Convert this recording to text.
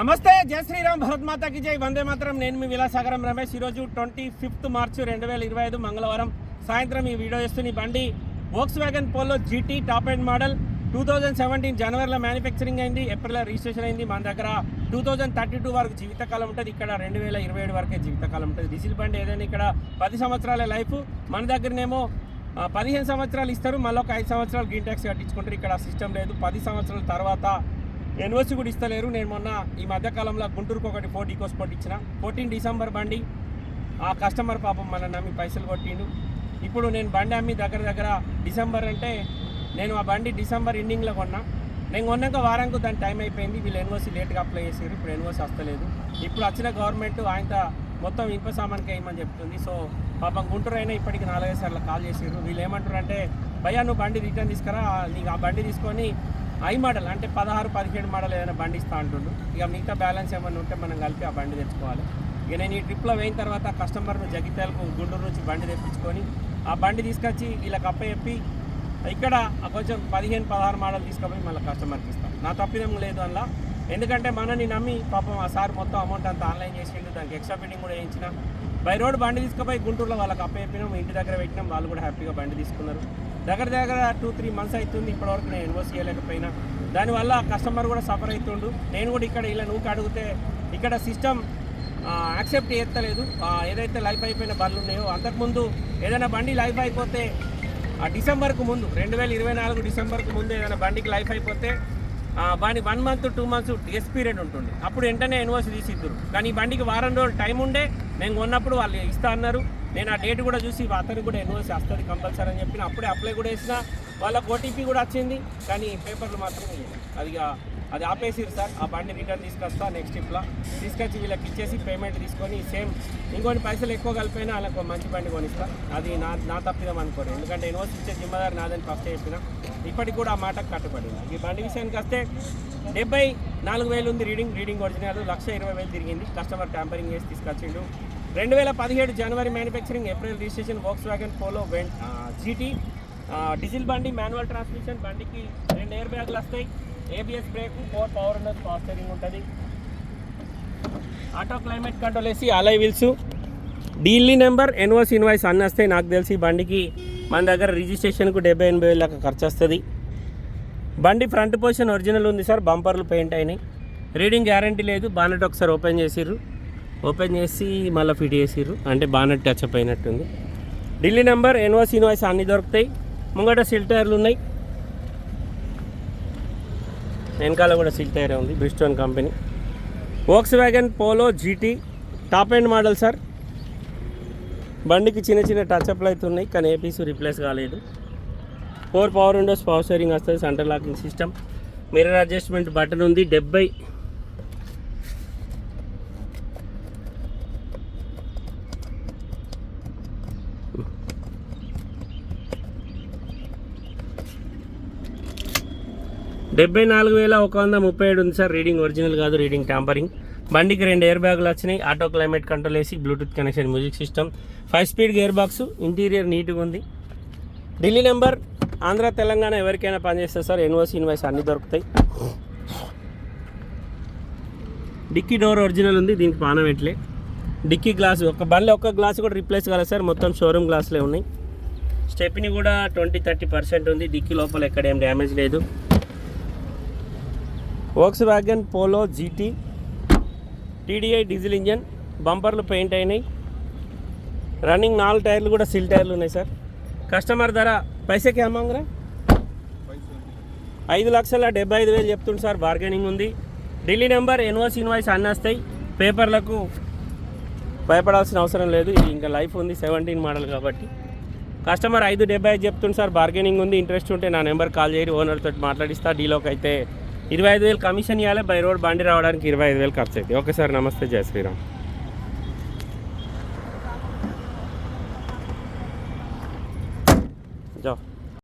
నమస్తే జయ శ్రీరామ్ భరత్ మాతాకి జై. వందే మాత్రం నేను మీ విలాసాగరం రమేష్. ఈరోజు ట్వంటీ ఫిఫ్త్ మార్చ్ రెండు వేల ఇరవై ఐదు మంగళవారం సాయంత్రం ఈ వీడియో చేస్తున్న ఈ బండి Volkswagen Polo GT top end model two thousand seventeen జనవరిలో మ్యానుఫ్యాక్చరింగ్ అయింది ఏప్రిల్లో రిజిస్ట్రేషన్ అయింది. మన దగ్గర టూ థౌజండ్ థర్టీ టూ వరకు జీవితకాలం ఉంటుంది. ఇక్కడ రెండు వేల ఇరవై ఏడు వరకే జీవితకాలం ఉంటుంది. డీజిల్ బండి ఏదైనా ఇక్కడ పది సంవత్సరాల లైఫ్. మన దగ్గరనేమో పదిహేను సంవత్సరాలు ఇస్తారు. మళ్ళీ ఒక ఐదు సంవత్సరాలు గ్రీన్ ట్యాక్స్ కట్టించుకుంటారు. ఇక్కడ సిస్టమ్ లేదు. పది సంవత్సరాల తర్వాత ఎన్ఓసి కూడా ఇస్తలేరు. నేను మొన్న ఈ మధ్యకాలంలో గుంటూరుకు ఒకటి ఫోర్ డీకోస్ ఇచ్చిన. ఫోర్టీన్ డిసెంబర్ బండి ఆ కస్టమర్ పాపం మన నమ్మి పైసలు కొట్టిండు. ఇప్పుడు నేను బండి అమ్మి దగ్గర దగ్గర డిసెంబర్ అంటే నేను ఆ బండి డిసెంబర్ ఎండింగ్లో కొన్నా. నేను కొన్నాక వారానికి దాని టైం అయిపోయింది. వీళ్ళు ఎన్ఓసి లేట్గా అప్లై చేసారు ఇప్పుడు ఎన్ఓసి వస్తలేదు. ఇప్పుడు వచ్చిన గవర్నమెంట్ ఆయన మొత్తం ఇనుప సామాన్కి వేయమని చెప్తుంది. సో పాపం గుంటూరు అయినా ఇప్పటికి నాలుగైదు సార్లు కాల్ చేసారు వీళ్ళు ఏమంటారు అంటే భయ్యా నువ్వు బండి రిటర్న్ తీసుకురా. నీకు ఆ బండి తీసుకొని ఐ మోడల్ అంటే పదహారు పదిహేడు మోడల్ ఏదైనా బండి ఇస్తా అంటుండు. ఇక మిగతా బ్యాలెన్స్ ఏమైనా ఉంటే మనం కలిపి ఆ బండి తెచ్చుకోవాలి. ఇక నేను ఈ ట్రిప్లో పోయిన తర్వాత కస్టమర్ను జగిత్యాలకు గుంటూరు నుంచి బండి తెప్పించుకొని ఆ బండి తీసుకొచ్చి వీళ్ళకి అప్పచెప్పి ఇక్కడ కొంచెం పదిహేను పదహారు మోడల్ తీసుకుపోయి మళ్ళీ కస్టమర్కి ఇస్తాను నా తప్పిదం లేదు అందులో ఎందుకంటే మనని నమ్మి పాపం ఆ సార్ మొత్తం అమౌంట్ అంతా ఆన్లైన్ చేసిండు దానికి ఎక్స్ట్రా ఫిట్టింగ్ కూడా వేయించిన బై రోడ్ బండి తీసుకుపోయి గుంటూరులో వాళ్ళకి అప్పచెప్పినాం ఇంటి దగ్గర పెట్టినాం వాళ్ళు కూడా హ్యాపీగా బండి తీసుకున్నారు. దగ్గర దగ్గర టూ త్రీ మంత్స్ అవుతుంది ఇప్పటివరకు నేను ఇన్వెస్ట్ చేయలేకపోయినా. దానివల్ల కస్టమర్ కూడా సఫర్ అవుతుండు. నేను కూడా ఇక్కడ ఇలా నువ్వు అడిగితే ఇక్కడ సిస్టమ్ యాక్సెప్ట్ చేస్తలేదు. ఏదైతే లైఫ్ అయిపోయిన బండ్లు ఉన్నాయో అంతకుముందు ఏదైనా బండి లైఫ్ అయిపోతే ఆ డిసెంబర్కు ముందు రెండు వేల ఇరవై నాలుగు డిసెంబర్కు ముందు ఏదైనా బండికి లైఫ్ అయిపోతే బండి వన్ మంత్ టూ మంత్స్ ఎస్ పీరియడ్ ఉంటుంది అప్పుడు వెంటనే ఎన్ఓసి తీసిద్దరు. కానీ ఈ బండికి వారం రోజులు టైం ఉండే. నేను కొన్నప్పుడు వాళ్ళు ఇస్తా అన్నారు. నేను ఆ డేట్ కూడా చూసి అతనికి కూడా ఎన్ఓసి వస్తుంది కంపల్సరీ అని చెప్పిన అప్పుడే అప్లై కూడా వేసిన వాళ్ళకి ఓటీపీ కూడా వచ్చింది. కానీ పేపర్లు మాత్రం అది అది ఆపేసిరు సార్. ఆ బండి రిటర్న్ తీసుకొస్తా నెక్స్ట్ ట్రిప్లో తీసుకొచ్చి వీళ్ళకి ఇచ్చేసి పేమెంట్ తీసుకొని సేమ్ ఇంకొన్ని పైసలు ఎక్కువ కలిపినా వాళ్ళకి ఒక మంచి బండి కొనిస్తా. అది నా నా తప్పిదం అనుకోండి ఎందుకంటే ఎన్ఓసి ఇచ్చే జిమ్మదారి నాదని ఫస్ట్ చెప్పిన. ఇప్పటికి కూడా ఆ మాటకు కట్టుబడింది ఈ బండి విషయానికి వస్తే డెబ్బై నాలుగు వేలు ఉంది రీడింగ్ రీడింగ్ ఒరిజినల్ లక్ష ఇరవై వేలు తిరిగింది. కస్టమర్ ట్యాంపరింగ్ చేసి తీసుకొచ్చిండు. రెండు వేల పదిహేడు జనవరి manufacturing April registration Volkswagen Polo when GT diesel బండి మాన్యువల్ ట్రాన్స్మిషన్ బండికి రెండు ఎయిర్ బ్యాగులు వస్తాయి. ఏబిఎస్ బ్రేక్ ఫోర్ పవర్ ఉండదు ఫాస్ట్ స్టీరింగ్ ఉంటుంది. ఆటో క్లైమేట్ కంట్రోల్ వేసి alloy wheels Delhi number ఎన్ఓస్ invoice అన్నీ వస్తాయి నాకు తెలిసి బండికి మన దగ్గర రిజిస్ట్రేషన్కు డెబ్బై ఎనభై వేలు దాకా ఖర్చు వస్తుంది బండి ఫ్రంట్ పొజిషన్ ఒరిజినల్ ఉంది సార్ బంపర్లు పెయింట్ అయినాయి. రీడింగ్ గ్యారంటీ లేదు బానెట్ ఒకసారి ఓపెన్ చేసిర్రు. ఓపెన్ చేసి మళ్ళీ ఫిట్ చేసిర్రు. అంటే బాగానే టచ్ అప్ అయినట్టుంది. ఢిల్లీ నెంబర్ ఎన్ఓస్ ఇన్వాయిస్ అన్నీ దొరుకుతాయి. ముంగట సిల్ టైర్లు ఉన్నాయి. వెనకాల కూడా సిల్ టైర్ ఉంది Bridgestone company Volkswagen Polo GT top end model sir బండికి చిన్న చిన్న టచ్ అప్లు అయితే ఉన్నాయి కానీ ఏ పీస్ రిప్లేస్ కాలేదు. Four power windows power steering వస్తుంది centre locking system mirror adjustment button ఉంది డెబ్బై డెబ్బై నాలుగు వేల ఒక వంద ముప్పై ఏడు ఉంది సార్. రీడింగ్ ఒరిజినల్ కాదు రీడింగ్ ట్యాంపరింగ్. బండికి రెండు ఎయిర్ బ్యాగులు వచ్చినాయి. ఆటో క్లైమేట్ కంట్రోల్ వేసి Bluetooth connection music system. Five speed gear box interior నీట్గా ఉంది. ఢిల్లీ నెంబర్ ఆంధ్ర తెలంగాణ ఎవరికైనా పనిచేస్తుంది సార్? ఎన్ఓసి ఇన్వాయిస్ అన్నీ దొరుకుతాయి. డిక్కీ డోర్ ఒరిజినల్ ఉంది దీనికి పానం ఎట్లే? డిక్కీ గ్లాస్ ఒక బండ్లో ఒక్క గ్లాస్ కూడా రీప్లేస్ కాలేదు సార్. మొత్తం షోరూమ్ గ్లాసులే ఉన్నాయి. స్టెప్ని కూడా ట్వంటీ థర్టీ పర్సెంట్ ఉంది. డిక్కీ లోపల ఎక్కడ ఏం డ్యామేజ్ లేదు. Volkswagen Polo GT TDI diesel engine బంపర్లు paint అయినాయి. రన్నింగ్ నాలుగు టైర్లు కూడా సిల్ టైర్లు ఉన్నాయి సార్. కస్టమర్ ధర పైసకి అమ్మంగరా? ఐదు లక్షల డెబ్బై ఐదు వేలు చెప్తుంది సార్ బార్గెనింగ్ ఉంది. ఢిల్లీ నెంబర్ ఎన్ఓస్ ఇన్వాయిస్ అన్నీ వస్తాయి. పేపర్లకు భయపడాల్సిన అవసరం లేదు. ఇది ఇంకా లైఫ్ ఉంది సెవెంటీన్ మోడల్ కాబట్టి. కస్టమర్ ఐదు డెబ్బై ఐదు చెప్తుంది సార్ బార్గెనింగ్ ఉంది. ఇంట్రెస్ట్ ఉంటే నా నెంబర్ కాల్ చేయరు ఓనర్తో మాట్లాడిస్తా డీలోకి అయితే इरव ऐल कमीशन इे बै रोड बं रहा इरव ऐल ओके सर नमस्ते जय श्रीराम जाओ